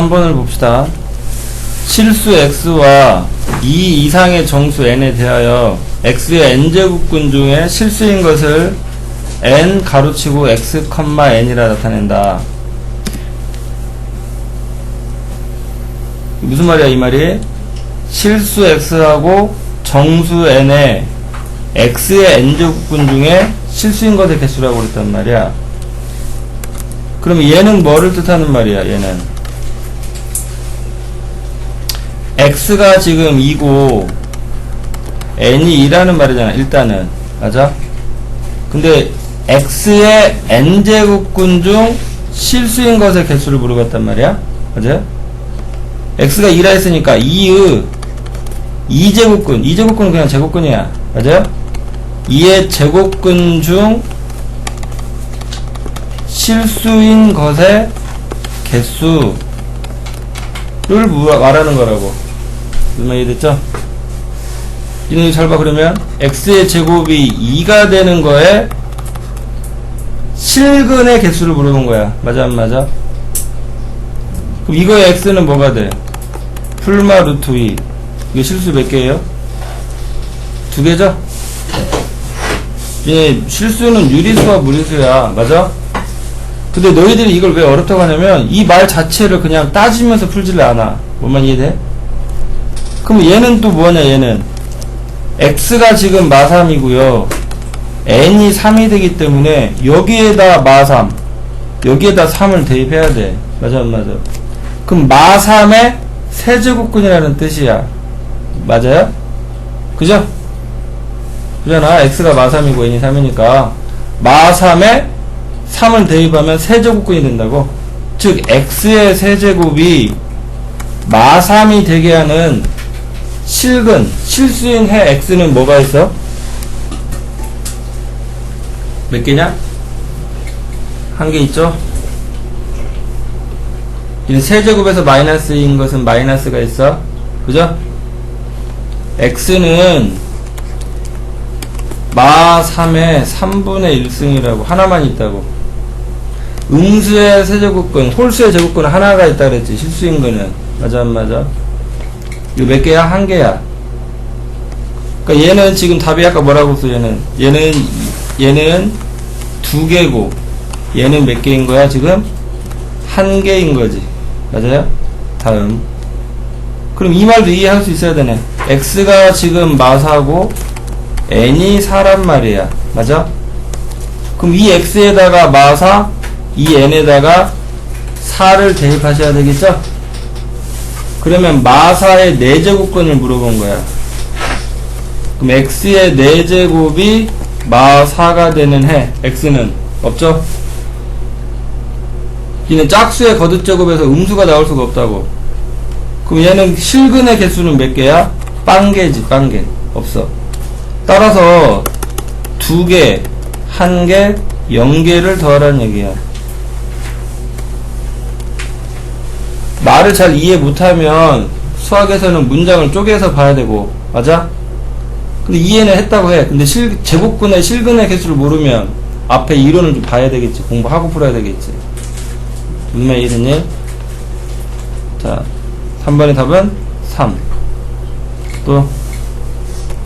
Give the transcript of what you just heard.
한번을 봅시다. 실수 x와 2 이상의 정수 n에 대하여 x의 n제곱근 중에 실수인 것을 n 가로치고 x, n이라 나타낸다. 무슨 말이야 이 말이? 실수 x하고 정수 n의 x의 n제곱근 중에 실수인 것의 개수라고 그랬단 말이야. 그럼 얘는 뭐를 뜻하는 말이야 얘는? X가 지금 2고 n이 2라는 말이잖아 일단은 맞아? 근데 x의 n제곱근 중 실수인 것의 개수를 물어봤단 말이야 맞아요? x가 2라 했으니까 2의 2제곱근 2제곱근은 그냥 제곱근이야 맞아요? 2의 제곱근 중 실수인 것의 개수를 무- 말하는 거라고 말이 됐죠? 이놈이 잘 봐, 그러면, x의 제곱이 2가 되는 거에, 실근의 개수를 물어본 거야. 맞아, 안 맞아? 그럼 이거의 x는 뭐가 돼? 풀마 루트 2. 이거 실수 몇 개예요? 두 개죠? 예, 실수는 유리수와 무리수야. 맞아? 근데 너희들이 이걸 왜 어렵다고 하냐면, 이 말 자체를 그냥 따지면서 풀지를 않아. 뭐만 이해돼? 그럼 얘는 또 뭐냐 얘는? X가 지금 마3이고요. N이 3이 되기 때문에 여기에다 마3 여기에다 3을 대입해야 돼. 맞아 안 맞아? 그럼 마3의 세제곱근이라는 뜻이야. 맞아요? 그죠? 그잖아. X가 마3이고 n이 3이니까. 마3에 3을 대입하면 세제곱근이 된다고. 즉 x의 세제곱이 마3이 되게 하는 실근, 실수인 해 x는 뭐가 있어? 몇 개냐? 한 개 있죠? 이 세제곱에서 마이너스인 것은 마이너스가 있어. 그죠? x는 마 3의 3분의 1승이라고 하나만 있다고. 음수의 세제곱근, 홀수의 제곱근은 하나가 있다 그랬지. 실수인 거는. 맞아, 안 맞아? 이거 몇 개야? 한 개야. 그러니까 얘는 지금 답이 아까 뭐라고 써 얘는 얘는 얘는 두 개고 얘는 몇 개인 거야 지금 한 개인 거지 맞아요? 다음 그럼 이 말도 이해할 수 있어야 되네 x가 지금 마사고 n이 4란 말이야 맞아? 그럼 이 x에다가 마사 이 n에다가 4를 대입하셔야 되겠죠? 그러면 마사의 4제곱근을 물어본 거야. 그럼 x의 4제곱이 마4가 되는 해. x는 없죠? 얘는 짝수의 거듭제곱에서 음수가 나올 수가 없다고. 그럼 얘는 실근의 개수는 몇 개야? 빵개지, 빵개. 없어. 따라서 두 개, 한 개, 0개를 더하라는 얘기야. 말을 잘 이해 못하면 수학에서는 문장을 쪼개서 봐야 되고 맞아? 근데 이해는 했다고 해. 근데 실, 제곱근의 실근의 개수를 모르면 앞에 이론을 좀 봐야 되겠지. 공부하고 풀어야 되겠지. 말 이해됐니? 자 3번의 답은 3 또